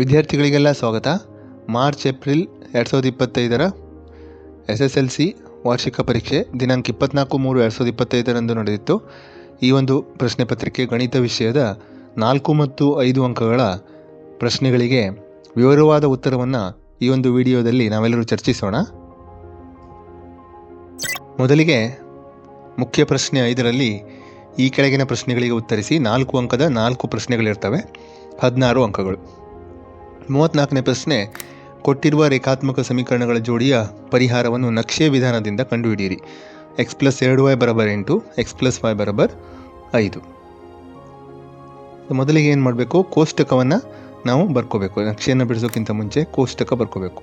ವಿದ್ಯಾರ್ಥಿಗಳಿಗೆಲ್ಲ ಸ್ವಾಗತ. March, April ಎರಡು ಸಾವಿರದ ಇಪ್ಪತ್ತೈದರ ಎಸ್ ಎಸ್ ಎಲ್ ಸಿ ವಾರ್ಷಿಕ ಪರೀಕ್ಷೆ ದಿನಾಂಕ ಇಪ್ಪತ್ನಾಲ್ಕು ಮೂರು ಎರಡು ಸಾವಿರದ ಇಪ್ಪತ್ತೈದರಂದು ನಡೆದಿತ್ತು. ಈ ಒಂದು ಪ್ರಶ್ನೆ ಪತ್ರಿಕೆ ಗಣಿತ ವಿಷಯದ ನಾಲ್ಕು ಮತ್ತು ಐದು ಅಂಕಗಳ ಪ್ರಶ್ನೆಗಳಿಗೆ ವಿವರವಾದ ಉತ್ತರವನ್ನು ಈ ಒಂದು ವಿಡಿಯೋದಲ್ಲಿ ನಾವೆಲ್ಲರೂ ಚರ್ಚಿಸೋಣ. ಮೊದಲಿಗೆ ಮುಖ್ಯ ಪ್ರಶ್ನೆ ಐದರಲ್ಲಿ ಈ ಕೆಳಗಿನ ಪ್ರಶ್ನೆಗಳಿಗೆ ಉತ್ತರಿಸಿ ನಾಲ್ಕು ಅಂಕದ ನಾಲ್ಕು ಪ್ರಶ್ನೆಗಳಿರ್ತವೆ. ಹದಿನಾರು ಅಂಕಗಳು. ಮೂವತ್ತ್ನಾಲ್ಕನೇ ಪ್ರಶ್ನೆ, ಕೊಟ್ಟಿರುವ ರೇಖಾತ್ಮಕ ಸಮೀಕರಣಗಳ ಜೋಡಿಯ ಪರಿಹಾರವನ್ನು ನಕ್ಷೆ ವಿಧಾನದಿಂದ ಕಂಡುಹಿಡಿಯಿರಿ. ಎಕ್ಸ್ ಪ್ಲಸ್ ಎರಡು ವೈ ಬರಬರ್ ಎಂಟು ಎಕ್ಸ್ ಪ್ಲಸ್ ವೈ ಬರಬರ್ ಐದು. ಮೊದಲಿಗೆ ಏನು ಮಾಡಬೇಕು? ಕೋಷ್ಟಕವನ್ನು ನಾವು ಬರ್ಕೋಬೇಕು. ನಕ್ಷೆಯನ್ನು ಬಿಡಿಸೋಕ್ಕಿಂತ ಮುಂಚೆ ಕೋಷ್ಟಕ ಬರ್ಕೋಬೇಕು.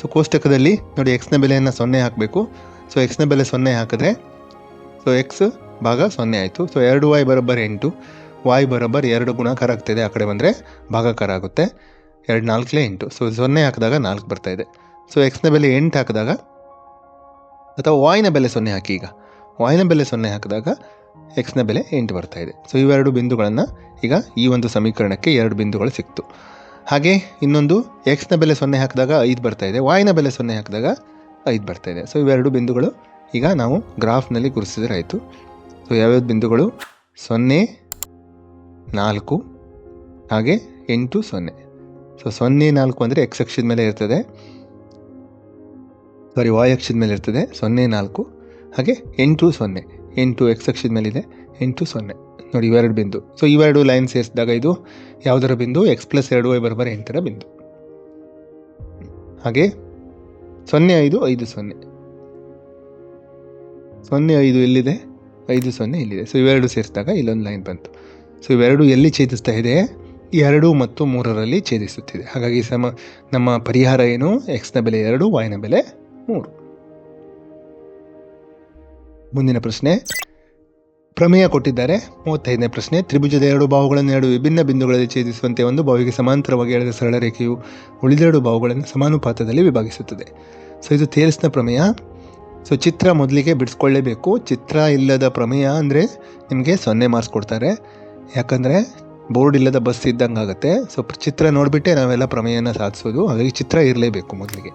ಸೊ ಕೋಷ್ಟಕದಲ್ಲಿ ನೋಡಿ ಎಕ್ಸ್ನ ಬೆಲೆಯನ್ನು ಸೊನ್ನೆ ಹಾಕಬೇಕು. ಸೊ ಎಕ್ಸ್ನ ಬೆಲೆ ಸೊನ್ನೆ ಹಾಕಿದ್ರೆ ಸೊ ಎಕ್ಸ್ ಭಾಗ ಸೊನ್ನೆ ಆಯಿತು. ಸೊ ಎರಡು ವೈ ಬರೋಬ್ಬರ್ ಎಂಟು ವಾಯ್ ಬರೋಬ್ಬರ್ ಎರಡು ಗುಣಾಕಾರ ಆಗ್ತಿದೆ. ಆ ಕಡೆ ಬಂದರೆ ಭಾಗಾಕಾರ ಆಗುತ್ತೆ. ಎರಡು ನಾಲ್ಕಲೇ ಎಂಟು. ಸೊ ಸೊನ್ನೆ ಹಾಕಿದಾಗ ನಾಲ್ಕು ಬರ್ತಾ ಇದೆ. ಸೊ ಎಕ್ಸ್ನ ಬೆಲೆ ಎಂಟು ಹಾಕಿದಾಗ, ಅಥವಾ ವಾಯಿನ ಬೆಲೆ ಸೊನ್ನೆ ಹಾಕಿ ಈಗ. ವಾಯಿನ ಬೆಲೆ ಸೊನ್ನೆ ಹಾಕಿದಾಗ ಎಕ್ಸ್ನ ಬೆಲೆ ಎಂಟು ಬರ್ತಾ ಇದೆ. ಸೊ ಇವೆರಡು ಬಿಂದುಗಳನ್ನು ಈಗ ಈ ಒಂದು ಸಮೀಕರಣಕ್ಕೆ ಎರಡು ಬಿಂದುಗಳು ಸಿಕ್ತು. ಹಾಗೆ ಇನ್ನೊಂದು ಎಕ್ಸ್ನ ಬೆಲೆ ಸೊನ್ನೆ ಹಾಕಿದಾಗ ಐದು ಬರ್ತಾ ಇದೆ. ವಾಯ್ನ ಬೆಲೆ ಸೊನ್ನೆ ಹಾಕಿದಾಗ ಐದು ಬರ್ತಾ ಇದೆ. ಸೊ ಇವೆರಡು ಬಿಂದುಗಳು ಈಗ ನಾವು ಗ್ರಾಫ್ನಲ್ಲಿ ಗುರುತಿಸಿದ್ರೆ ಆಯಿತು. ಸೊ ಯಾವ್ಯಾವ ಬಿಂದುಗಳು? ಸೊನ್ನೆ, ನಾಲ್ಕು, ಹಾಗೆ ಎಂಟು, ಸೊನ್ನೆ. ಸೊ ಸೊನ್ನೆ ನಾಲ್ಕು ಅಂದರೆ ಎಕ್ಸ್ ಅಕ್ಷದ ಮೇಲೆ ಇರ್ತದೆ. ಸಾರಿ ವಾಯ್ ಅಕ್ಷದ ಮೇಲೆ ಇರ್ತದೆ. ಸೊನ್ನೆ ನಾಲ್ಕು. ಹಾಗೆ ಎಂಟು ಸೊನ್ನೆ. ಎಂಟು ಎಕ್ಸ್ ಅಕ್ಷದ ಮೇಲಿದೆ ಎಂಟು ಸೊನ್ನೆ. ನೋಡಿ, ಇವೆರಡು ಬಿಂದು. ಸೊ ಇವೆರಡು ಲೈನ್ ಸೇರಿಸಿದಾಗ ಇದು ಯಾವುದರ ಬಿಂದು? ಎಕ್ಸ್ ಪ್ಲಸ್ ಎರಡು ವೈ ಬರಬರ ಎಂಟರ ಬಿಂದು. ಹಾಗೆ ಸೊನ್ನೆ ಐದು ಐದು ಸೊನ್ನೆ. ಸೊನ್ನೆ ಐದು ಎಲ್ಲಿದೆ? ಐದು ಸೊನ್ನೆ ಇಲ್ಲಿದೆ. ಸೊ ಇವೆರಡು ಸೇರಿಸಿದಾಗ ಇಲ್ಲೊಂದು ಲೈನ್ ಬಂತು. ಸೊ ಇವೆರಡು ಎಲ್ಲಿ ಛೇದಿಸ್ತಾ ಇದೆ? ಎರಡು ಮತ್ತು ಮೂರರಲ್ಲಿ ಛೇದಿಸುತ್ತಿದೆ. ಹಾಗಾಗಿ ಸಮ, ನಮ್ಮ ಪರಿಹಾರ ಏನು? ಎಕ್ಸ್ನ ಬೆಲೆ ಎರಡು ವಾಯ್ನ ಬೆಲೆ ಮೂರು. ಮುಂದಿನ ಪ್ರಶ್ನೆ. ಪ್ರಮೇಯ ಕೊಟ್ಟಿದ್ದಾರೆ. ಮೂವತ್ತೈದನೇ ಪ್ರಶ್ನೆ. ತ್ರಿಭುಜದ ಎರಡು ಬಾಹುಗಳನ್ನು ಎರಡು ವಿಭಿನ್ನ ಬಿಂದುಗಳಲ್ಲಿ ಛೇದಿಸುವಂತೆ ಒಂದು ಬಾವಿಗೆ ಸಮಾಂತರವಾಗಿ ಎಳೆದ ಸರಳ ರೇಖೆಯು ಉಳಿದೆರಡು ಬಾಹುಗಳನ್ನು ಸಮಾನುಪಾತದಲ್ಲಿ ವಿಭಾಗಿಸುತ್ತದೆ. ಸೊ ಇದು ತೇರಿಸಿದ ಪ್ರಮೇಯ. ಸೊ ಚಿತ್ರ ಮೊದಲಿಗೆ ಬಿಡಿಸ್ಕೊಳ್ಳೇಬೇಕು. ಚಿತ್ರ ಇಲ್ಲದ ಪ್ರಮೇಯ ಅಂದರೆ ನಿಮಗೆ ಸೊನ್ನೆ ಮಾರ್ಕ್ಸ್ ಕೊಡ್ತಾರೆ. ಯಾಕಂದರೆ ಬೋರ್ಡ್ ಇಲ್ಲದ ಬಸ್ ಇದ್ದಂಗೆ ಆಗುತ್ತೆ. ಸೊ ಚಿತ್ರ ನೋಡಿಬಿಟ್ಟೆ, ನಾವೆಲ್ಲ ಪ್ರಮೇಯನ ಸಾಧಿಸೋದು. ಹಾಗಾಗಿ ಚಿತ್ರ ಇರಲೇಬೇಕು ಮೊದಲಿಗೆ.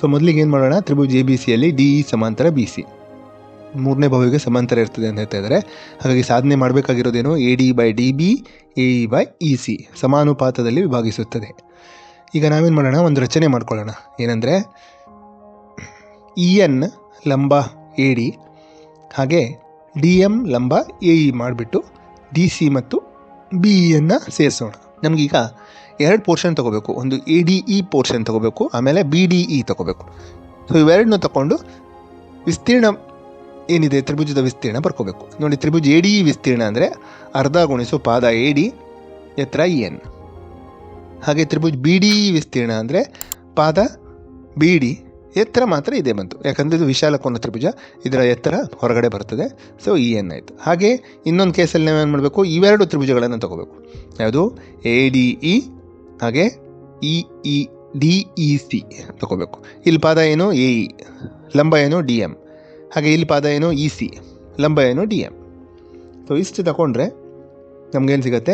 ಸೊ ಮೊದಲಿಗೆ ಏನು ಮಾಡೋಣ? ತ್ರಿಭುಜ್ ಎ ಬಿ ಸಿಯಲ್ಲಿ ಡಿ ಇ ಸಮಾಂತರ ಬಿ ಸಿ ಮೂರನೇ ಬಾವಿಗೆ ಸಮಾಂತರ ಇರ್ತದೆ ಅಂತ ಹೇಳ್ತಾ ಇದ್ದಾರೆ ಹಾಗಾಗಿ ಸಾಧನೆ ಮಾಡಬೇಕಾಗಿರೋದೇನು? A D by D B A E by E C ಸಮಾನುಪಾತದಲ್ಲಿ ವಿಭಾಗಿಸುತ್ತದೆ. ಈಗ ನಾವೇನು ಮಾಡೋಣ? ಒಂದು ರಚನೆ ಮಾಡ್ಕೊಳ್ಳೋಣ. ಏನಂದರೆ ಇ ಎನ್ ಲಂಬ ಎ ಡಿ ಹಾಗೆ ಡಿ ಎಂ ಲಂಬ ಎ ಇ ಮಾಡಿಬಿಟ್ಟು ಡಿ ಸಿ ಮತ್ತು ಬಿ ಇಯನ್ನು ಸೇರಿಸೋಣ. ನಮಗೀಗ ಎರಡು ಪೋರ್ಷನ್ ತೊಗೋಬೇಕು. ಒಂದು ಎ ಡಿ ಇ ಪೋರ್ಷನ್ ತೊಗೋಬೇಕು, ಆಮೇಲೆ ಬಿ ಡಿ ಇ ತೊಗೋಬೇಕು. ಸೊ ಇವೆರಡನ್ನೂ ತಗೊಂಡು ವಿಸ್ತೀರ್ಣ ಏನಿದೆ, ತ್ರಿಭುಜದ ವಿಸ್ತೀರ್ಣ ಬರ್ಕೋಬೇಕು. ನೋಡಿ, ತ್ರಿಭುಜ ಎ ಡಿ ಇ ವಿಸ್ತೀರ್ಣ ಅಂದರೆ ಅರ್ಧ ಗುಣಿಸು ಪಾದ ಎ ಡಿ ಎತ್ತರ ಇ ಎನ್ ಹಾಗೆ ತ್ರಿಭುಜ ಬಿ ಡಿ ಇ ವಿಸ್ತೀರ್ಣ ಅಂದರೆ ಪಾದ ಬಿ ಡಿ ಎತ್ತರ ಮಾತ್ರ ಇದೇ ಬಂತು. ಯಾಕಂದರೆ ಇದು ವಿಶಾಲ ಕೋನ ತ್ರಿಭುಜ, ಇದರ ಎತ್ತರ ಹೊರಗಡೆ ಬರ್ತದೆ. ಸೊ ಇ ಎನ್ ಆಯಿತು. ಹಾಗೆ ಇನ್ನೊಂದು ಕೇಸಲ್ಲಿ ನಾವೇನು ಮಾಡಬೇಕು? ಇವೆರಡು ತ್ರಿಭುಜಗಳನ್ನು ತಗೋಬೇಕು. ಯಾವುದು? ಎ ಡಿ ಇ ಹಾಗೆ E E D E C ತಗೋಬೇಕು. ಇಲ್ಲಿ ಪಾದ ಏನು? ಎ ಇ ಲಂಬ ಏನು? ಡಿ ಎಂ ಹಾಗೆ ಇಲ್ಲಿ ಪಾದ ಏನು? ಇ ಸಿ ಲಂಬ ಏನು? ಡಿ ಎಂ ಸೊ ಇಷ್ಟು ತಗೊಂಡ್ರೆ ನಮಗೇನು ಸಿಗುತ್ತೆ?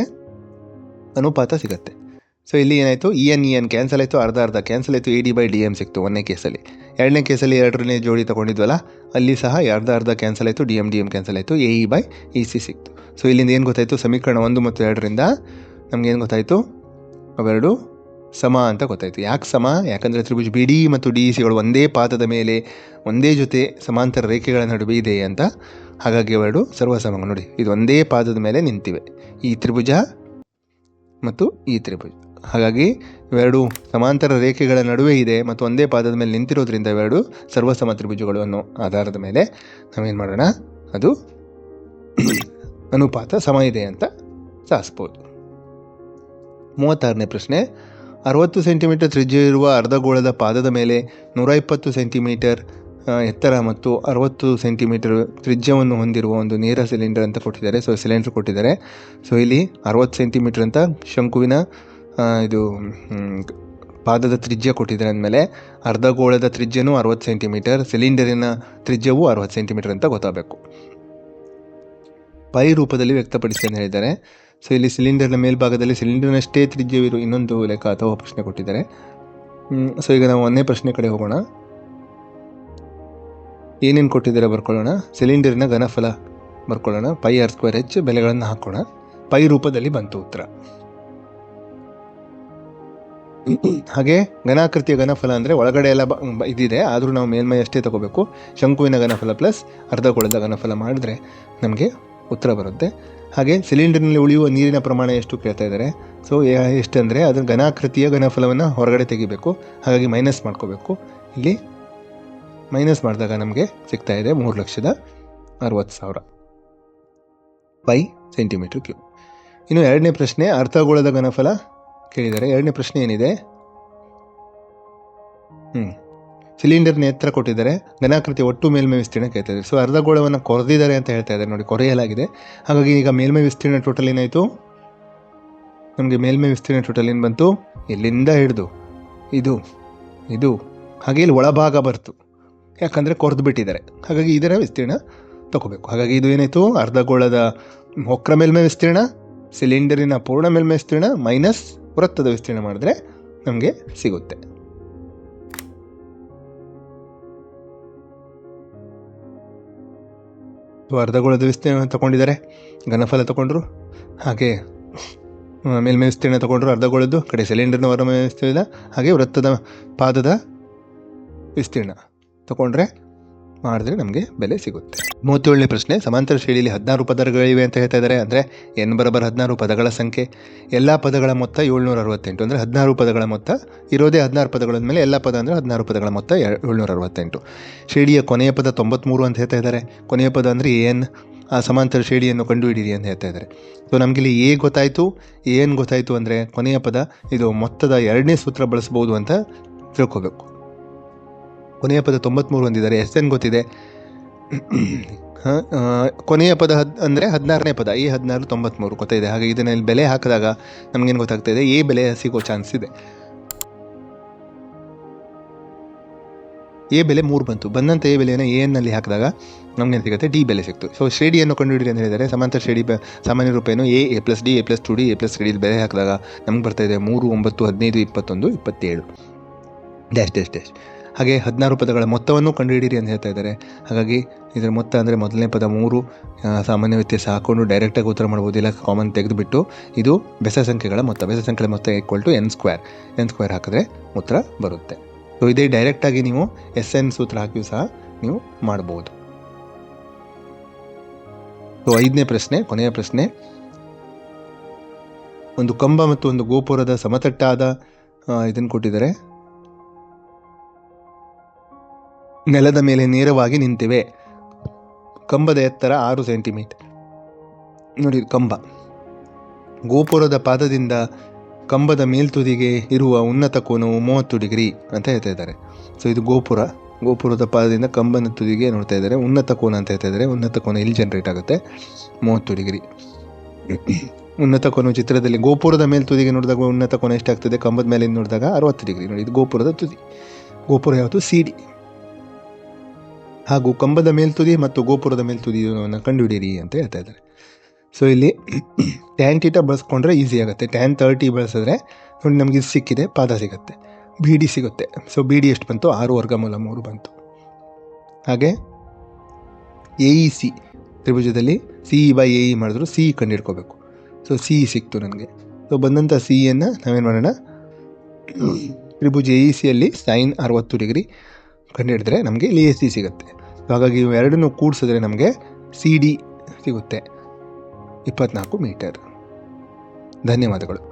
ಅನುಪಾತ ಸಿಗುತ್ತೆ. ಸೊ ಇಲ್ಲಿ ಏನಾಯಿತು? E N E N cancel ಆಯಿತು. ಅರ್ಧ ಅರ್ಧ ಕ್ಯಾನ್ಸಲ್ ಆಯಿತು. A D by D M ಸಿಕ್ತು ಒಂದನೇ ಕೇಸಲ್ಲಿ. ಎರಡನೇ ಕೇಸಲ್ಲಿ ಎರಡರನೇ ಜೋಡಿ ತೊಗೊಂಡಿದ್ವಲ್ಲ, ಅಲ್ಲಿ ಸಹ ಅರ್ಧ ಅರ್ಧ ಕ್ಯಾನ್ಸಲ್ ಆಯಿತು. D M D M cancel ಆಯಿತು. A E by E C ಸಿಕ್ತು. ಸೊ ಇಲ್ಲಿಂದ ಏನು ಗೊತ್ತಾಯಿತು? ಸಮೀಕರಣ ಒಂದು ಮತ್ತು ಎರಡರಿಂದ ನಮಗೇನು ಗೊತ್ತಾಯಿತು? ಅವೆರಡು ಸಮ ಅಂತ ಗೊತ್ತಾಯಿತು. ಯಾಕೆ ಸಮ? ಯಾಕಂದರೆ ತ್ರಿಭುಜ ಬಿ ಡಿ ಮತ್ತು ಡಿ ಇ ಸಿಗಳು ಒಂದೇ ಪಾದದ ಮೇಲೆ, ಒಂದೇ ಜೊತೆ ಸಮಾಂತರ ರೇಖೆಗಳ ನಡುವೆ ಇದೆ ಅಂತ. ಹಾಗಾಗಿ ಅವೆರಡು ಸರ್ವಸಮ ನೋಡಿ. ಇದು ಒಂದೇ ಪಾದದ ಮೇಲೆ ನಿಂತಿವೆ. ಈ ತ್ರಿಭುಜ ಮತ್ತು ಈ ತ್ರಿಭುಜ. ಹಾಗಾಗಿ ಇವೆರಡು ಸಮಾಂತರ ರೇಖೆಗಳ ನಡುವೆ ಇದೆ ಮತ್ತು ಒಂದೇ ಪಾದದ ಮೇಲೆ ನಿಂತಿರೋದ್ರಿಂದ ಇವೆರಡು ಸರ್ವಸಮ ತ್ರಿಭುಜಗಳು ಅನ್ನೋ ಆಧಾರದ ಮೇಲೆ ನಾವೇನು ಮಾಡೋಣ? ಅದು ಅನುಪಾತ ಸಮ ಇದೆ ಅಂತ ಸಾಧಿಸ್ಬೋದು ಮೂವತ್ತಾರನೇ ಪ್ರಶ್ನೆ. ಅರವತ್ತು ಸೆಂಟಿಮೀಟರ್ ತ್ರಿಜ್ಯ ಇರುವ ಅರ್ಧಗೋಳದ ಪಾದದ ಮೇಲೆ ನೂರ ಇಪ್ಪತ್ತು ಸೆಂಟಿಮೀಟರ್ ಎತ್ತರ ಮತ್ತು ಅರವತ್ತು ಸೆಂಟಿಮೀಟರ್ ತ್ರಿಜ್ಯವನ್ನು ಹೊಂದಿರುವ ಒಂದು ನೇರ ಸಿಲಿಂಡರ್ ಅಂತ ಕೊಟ್ಟಿದ್ದಾರೆ. ಸೊ ಸಿಲಿಂಡರ್ ಕೊಟ್ಟಿದ್ದಾರೆ. ಸೊ ಇಲ್ಲಿ ಅರವತ್ತು ಸೆಂಟಿಮೀಟರ್ ಅಂತ ಶಂಕುವಿನ ಇದು ಪಾದದ ತ್ರಿಜ್ಯ ಕೊಟ್ಟಿದ್ದಾರೆ ಅಂದಮೇಲೆ ಅರ್ಧಗೋಳದ ತ್ರಿಜ್ಯನೂ ಅರವತ್ತು ಸೆಂಟಿಮೀಟರ್, ಸಿಲಿಂಡರಿನ ತ್ರಿಜ್ಯವೂ ಅರವತ್ತು ಸೆಂಟಿಮೀಟರ್ ಅಂತ ಗೊತ್ತಾಗಬೇಕು. ಪೈ ರೂಪದಲ್ಲಿ ವ್ಯಕ್ತಪಡಿಸಿ ಅಂತ ಹೇಳಿದ್ದಾರೆ. ಸೊ ಇಲ್ಲಿ ಸಿಲಿಂಡರ್ನ ಮೇಲ್ಭಾಗದಲ್ಲಿ ಸಿಲಿಂಡರ್ನಷ್ಟೇ ತ್ರಿಜ್ಯವಿರು ಇನ್ನೊಂದು ಲೆಕ್ಕ ಅಥವಾ ಪ್ರಶ್ನೆ ಕೊಟ್ಟಿದ್ದಾರೆ. ಸೊ ಈಗ ನಾವು ಒಂದೇ ಪ್ರಶ್ನೆ ಕಡೆ ಹೋಗೋಣ. ಏನೇನು ಕೊಟ್ಟಿದ್ದಾರೆ ಬರ್ಕೊಳ್ಳೋಣ? ಸಿಲಿಂಡರ್ನ ಘನಫಲ ಬರ್ಕೊಳ್ಳೋಣ. ಪೈ ಆರ್ ಸ್ಕ್ವೇರ್ ಎಚ್ ಬೆಲೆಗಳನ್ನು ಹಾಕೋಣ. ಪೈ ರೂಪದಲ್ಲಿ ಬಂತು ಉತ್ತರ. ಹಾಗೆ ಘನಾಕೃತಿಯ ಘನಫಲ ಅಂದರೆ ಒಳಗಡೆ ಎಲ್ಲ ಇದಿದೆ. ಆದರೂ ನಾವು ಮೇಲ್ಮೈ ಅಷ್ಟೇ ತಗೋಬೇಕು. ಶಂಕುವಿನ ಘನಫಲ ಪ್ಲಸ್ ಅರ್ಧಗೋಳದ ಘನಫಲ ಮಾಡಿದ್ರೆ ನಮಗೆ ಉತ್ತರ ಬರುತ್ತೆ. ಹಾಗೆ ಸಿಲಿಂಡರ್ನಲ್ಲಿ ಉಳಿಯುವ ನೀರಿನ ಪ್ರಮಾಣ ಎಷ್ಟು ಕೇಳ್ತಾ ಇದ್ದಾರೆ. ಸೊ ಎಷ್ಟಂದರೆ ಅದರ ಘನಾಕೃತಿಯ ಘನಫಲವನ್ನು ಹೊರಗಡೆ ತೆಗಿಬೇಕು. ಹಾಗಾಗಿ ಮೈನಸ್ ಮಾಡ್ಕೋಬೇಕು. ಇಲ್ಲಿ ಮೈನಸ್ ಮಾಡಿದಾಗ ನಮಗೆ ಸಿಗ್ತಾ ಇದೆ ಮೂರು ಲಕ್ಷದ ಅರವತ್ತು ಸಾವಿರ ಬೈ ಸೆಂಟಿಮೀಟರ್ ಕ್ಯೂಬ್ ಇನ್ನು ಎರಡನೇ ಪ್ರಶ್ನೆ ಅರ್ಧಗೋಳದ ಘನಫಲ ಕೇಳಿದ್ದಾರೆ. ಎರಡನೇ ಪ್ರಶ್ನೆ ಏನಿದೆ? ಹ್ಞೂ ಸಿಲಿಂಡರ್ನ ಎತ್ತರ ಕೊಟ್ಟಿದ್ದಾರೆ. ಘನಾಕೃತಿ ಒಟ್ಟು ಮೇಲ್ಮೈ ವಿಸ್ತೀರ್ಣ ಕೇಳ್ತಾ ಇದ್ದಾರೆ ಸೊ ಅರ್ಧಗೋಳವನ್ನು ಕೊರೆದಿದ್ದಾರೆ ಅಂತ ಹೇಳ್ತಾ ಇದ್ದಾರೆ. ನೋಡಿ, ಕೊರೆಯಲಾಗಿದೆ. ಹಾಗಾಗಿ ಈಗ ಮೇಲ್ಮೈ ವಿಸ್ತೀರ್ಣ ಟೋಟಲ್ ಏನಾಯಿತು? ನಮಗೆ ಮೇಲ್ಮೈ ವಿಸ್ತೀರ್ಣ ಟೋಟಲ್ ಏನು ಬಂತು? ಇಲ್ಲಿಂದ ಹಿಡಿದು? ಇದು ಇದು. ಹಾಗೆ ಇಲ್ಲಿ ಒಳಭಾಗ ಬರ್ತು. ಯಾಕಂದರೆ ಕೊರೆದು ಬಿಟ್ಟಿದ್ದಾರೆ. ಹಾಗಾಗಿ ಇದರ ವಿಸ್ತೀರ್ಣ ತಗೋಬೇಕು. ಹಾಗಾಗಿ ಇದು ಏನಾಯಿತು? ಅರ್ಧಗೋಳದ ಒಕ್ರ ಮೇಲ್ಮೈ ವಿಸ್ತೀರ್ಣ, ಸಿಲಿಂಡರಿನ ಪೂರ್ಣ ಮೇಲ್ಮೈ ವಿಸ್ತೀರ್ಣ ಮೈನಸ್ ವೃತ್ತದ ವಿಸ್ತೀರ್ಣ ಮಾಡಿದ್ರೆ ನಮಗೆ ಸಿಗುತ್ತೆ. ಅರ್ಧಗೋಳದ ವಿಸ್ತೀರ್ಣ ತಗೊಂಡಿದ್ದಾರೆ. ಘನಫಲ ತಗೊಂಡ್ರು. ಹಾಗೆ ಮೇಲ್ಮೈ ವಿಸ್ತೀರ್ಣ ತಗೊಂಡ್ರು, ಅರ್ಧಗೋಳದ್ದು. ಕಡೆ ಸಿಲಿಂಡರ್ನ ಹೊರಮೈ ವಿಸ್ತೀರ್ಣ, ಹಾಗೆ ವೃತ್ತದ ಪಾದದ ವಿಸ್ತೀರ್ಣ ತಗೊಂಡ್ರೆ ಮಾಡಿದ್ರೆ ನಮಗೆ ಬೆಲೆ ಸಿಗುತ್ತೆ. ಮೂವತ್ತೇಳನೇ ಪ್ರಶ್ನೆ, ಸಮಾಂತರ ಶ್ರೇಣಿಯಲ್ಲಿ ಹದಿನಾರು ಪದಗಳಿವೆ ಅಂತ ಹೇಳ್ತಾ ಇದ್ದಾರೆ. ಅಂದರೆ ಎನ್ ಬರಬರ್ ಹದಿನಾರು ಪದಗಳ ಸಂಖ್ಯೆ. ಎಲ್ಲ ಪದಗಳ ಮೊತ್ತ ಏಳ್ನೂರ ಅರವತ್ತೆಂಟು ಅಂದರೆ ಹದಿನಾರು ಪದಗಳ ಮೊತ್ತ ಇರೋದೇ ಹದಿನಾರು ಪದಗಳ ಮೇಲೆ ಎಲ್ಲ ಪದ ಅಂದರೆ ಹದಿನಾರು ಪದಗಳ ಮೊತ್ತ ಏಳ್ನೂರ ಅರವತ್ತೆಂಟು ಶ್ರೇಣಿಯ ಕೊನೆಯ ಪದ ತೊಂಬತ್ತ್ಮೂರು ಅಂತ ಹೇಳ್ತಾ ಇದ್ದಾರೆ. ಕೊನೆಯ ಪದ ಅಂದರೆ ಎನ್. ಆ ಸಮಾಂತರ ಶ್ರೇಣಿಯನ್ನು ಕಂಡುಹಿಡಿಯಿರಿ ಅಂತ ಹೇಳ್ತಾ ಇದ್ದಾರೆ. ಸೊ ನಮಗಿಲ್ಲಿ ಎ ಗೊತ್ತಾಯಿತು. ಏನು ಗೊತ್ತಾಯಿತು ಅಂದರೆ ಕೊನೆಯ ಪದ ಇದು ಮೊತ್ತದ ಎರಡನೇ ಸೂತ್ರ ಬಳಸ್ಬೋದು ಅಂತ ತಿಳ್ಕೊಬೇಕು. ಕೊನೆಯ ಪದ ತೊಂಬತ್ತ್ಮೂರು ಹೊಂದಿದ್ದಾರೆ ಎಸ್ ಎನ್ ಗೊತ್ತಿದೆ. ಕೊನೆಯ ಪದ ಹದ್, ಅಂದರೆ ಹದಿನಾರನೇ ಪದ. ಈ ಹದಿನಾರು ತೊಂಬತ್ತ್ಮೂರು ಗೊತ್ತಿದೆ ಹಾಗೆ ಇದನ್ನ ಇಲ್ಲಿ ಬೆಲೆ ಹಾಕಿದಾಗ ನಮಗೇನು ಗೊತ್ತಾಗ್ತಾ ಇದೆ. ಎ ಬೆಲೆ ಸಿಗೋ ಚಾನ್ಸ್ ಇದೆ. ಎ ಬೆಲೆ ಮೂರು ಬಂತು. ಬಂದಂಥ ಎ ಬೆಲೆಯನ್ನು ಎ ಎನ್ನಲ್ಲಿ ಹಾಕಿದಾಗ ನಮಗೇನು ಸಿಗುತ್ತೆ? ಡಿ ಬೆಲೆ ಸಿಕ್ತು. ಸೊ ಶ್ರೇಡಿಯನ್ನು ಕಂಡುಹಿಡಿಯಿರಿ ಅಂತ ಹೇಳಿದರೆ ಸಮಾಂತರ ಶ್ರೇಡಿ ಬ- ಸಾಮಾನ್ಯ ರೂಪೇನು A A plus D, A plus two D, A plus ಶ್ರೇಡಿ ಬೆಲೆ ಹಾಕಿದಾಗ ನಮ್ಗೆ ಬರ್ತಾ ಇದೆ ಮೂರು, ಒಂಬತ್ತು, ಹದಿನೈದು, ಇಪ್ಪತ್ತೊಂದು, ಇಪ್ಪತ್ತೇಳು. ಡ್ಯಾಶ್ ಡ್ಯಾಶ್ ಡ್ಯಾಶ್ ಹಾಗೆ ಹದಿನಾರು ಪದಗಳ ಮೊತ್ತವನ್ನು ಕಂಡುಹಿಡಿಯಿರಿ ಅಂತ ಹೇಳ್ತಾ ಇದ್ದಾರೆ. ಹಾಗಾಗಿ ಇದರ ಮೊತ್ತ ಅಂದರೆ ಮೊದಲನೇ ಪದ ಮೂರು ಸಾಮಾನ್ಯ ವ್ಯತ್ಯಾಸ ಹಾಕೊಂಡು ಡೈರೆಕ್ಟಾಗಿ ಉತ್ತರ ಮಾಡ್ಬೋದು. ಇಲ್ಲ ಕಾಮನ್ ತೆಗೆದುಬಿಟ್ಟು ಇದು ಬೆಸ ಸಂಖ್ಯೆಗಳ ಮೊತ್ತ. ಬೆಸ ಸಂಖ್ಯೆಗಳ ಮೊತ್ತ equal to N square N square ಹಾಕಿದ್ರೆ ಉತ್ತರ ಬರುತ್ತೆ. ಸೊ ಇದೇ ಡೈರೆಕ್ಟಾಗಿ ನೀವು ಎಸ್ ಎನ್ ಸೂತ್ರ ಹಾಕಿಯೂ ಸಹ ನೀವು ಮಾಡ್ಬೋದು. ಸೊ ಐದನೇ ಪ್ರಶ್ನೆ, ಕೊನೆಯ ಪ್ರಶ್ನೆ. ಒಂದು ಕಂಬ ಮತ್ತು ಒಂದು ಗೋಪುರದ ಸಮತಟ್ಟಾದ ಇದನ್ನು ಕೊಟ್ಟಿದ್ದಾರೆ. ನೆಲದ ಮೇಲೆ ನೇರವಾಗಿ ನಿಂತಿವೆ. ಕಂಬದ ಎತ್ತರ ಆರು ಸೆಂಟಿಮೀಟರ್. ನೋಡಿ, ಕಂಬ. ಗೋಪುರದ ಪಾದದಿಂದ ಕಂಬದ ಮೇಲ್ತುದಿಗೆ ಇರುವ ಉನ್ನತ ಕೋನವು ಮೂವತ್ತು ಡಿಗ್ರಿ ಅಂತ ಹೇಳ್ತಾ ಇದ್ದಾರೆ. ಸೊ ಇದು ಗೋಪುರ. ಗೋಪುರದ ಪಾದದಿಂದ ಕಂಬನ ತುದಿಗೆ ನೋಡ್ತಾ ಇದ್ದಾರೆ. ಉನ್ನತ ಕೋನ ಅಂತ ಹೇಳ್ತಾ ಇದ್ದಾರೆ. ಉನ್ನತ ಕೋನ ಇಲ್ಲಿ ಜನರೇಟ್ ಆಗುತ್ತೆ. ಮೂವತ್ತು ಡಿಗ್ರಿ. ಉನ್ನತ ಕೋನ ಚಿತ್ರದಲ್ಲಿ ಗೋಪುರದ ಮೇಲೆ ತುದಿಗೆ ನೋಡಿದಾಗ ಉನ್ನತ ಕೋನ ಎಷ್ಟಾಗ್ತದೆ? ಕಂಬದ ಮೇಲೆ ನೋಡಿದಾಗ ಅರವತ್ತು ಡಿಗ್ರಿ. ನೋಡಿ, ಇದು ಗೋಪುರದ ತುದಿ. ಗೋಪುರ ಯಾವುದು? ಸಿ ಡಿ ಹಾಗೂ ಕಂಬದ ಮೇಲ್ತುದಿ ಮತ್ತು ಗೋಪುರದ ಮೇಲ್ತುದಿಯನ್ನು ಕಂಡುಹಿಡಿಯಿರಿ ಅಂತ ಹೇಳ್ತಾ ಇದ್ದಾರೆ. ಸೊ ಇಲ್ಲಿ ಟ್ಯಾನ್ ಟೀಟಾ ಬಳಸ್ಕೊಂಡ್ರೆ ಈಸಿ ಆಗುತ್ತೆ. ಟ್ಯಾನ್ ತರ್ಟಿ ಬಳಸಿದ್ರೆ ನೋಡಿ ನಮಗೆ ಇದು ಸಿಕ್ಕಿದೆ, ಪಾದ ಸಿಗುತ್ತೆ ಬಿ ಡಿ ಸಿಗುತ್ತೆ. ಸೊ ಬಿ ಡಿ ಎಷ್ಟು ಬಂತು? ಆರು ವರ್ಗಮೂಲ ಮೂರು ಬಂತು. ಹಾಗೆ A E C ತ್ರಿಭುಜದಲ್ಲಿ C E by A E ಮಾಡಿದ್ರು ಸಿ ಇ ಕಂಡುಹಿಡ್ಕೋಬೇಕು ಸೊ ಸಿ ಇ ಸಿಕ್ತು ನನಗೆ. ಸೊ ಬಂದಂಥ ಸಿ ಇಯನ್ನು ನಾವೇನು ಮಾಡೋಣ? ತ್ರಿಭುಜ ಎ ಇ ಸಿಯಲ್ಲಿ ಸೈನ್ ಅರವತ್ತು ಡಿಗ್ರಿ ಕಂಡುಹಿಡಿದ್ರೆ ನಮಗೆ ಇಲ್ಲಿ ಎ ಸಿ ಸಿಗುತ್ತೆ. ಹಾಗಾಗಿ ಇವೆರಡನ್ನು ಕೂಡಿಸಿದ್ರೆ ನಮಗೆ ಸಿ ಡಿ ಸಿಗುತ್ತೆ. ಇಪ್ಪತ್ನಾಲ್ಕು ಮೀಟರ್. ಧನ್ಯವಾದಗಳು.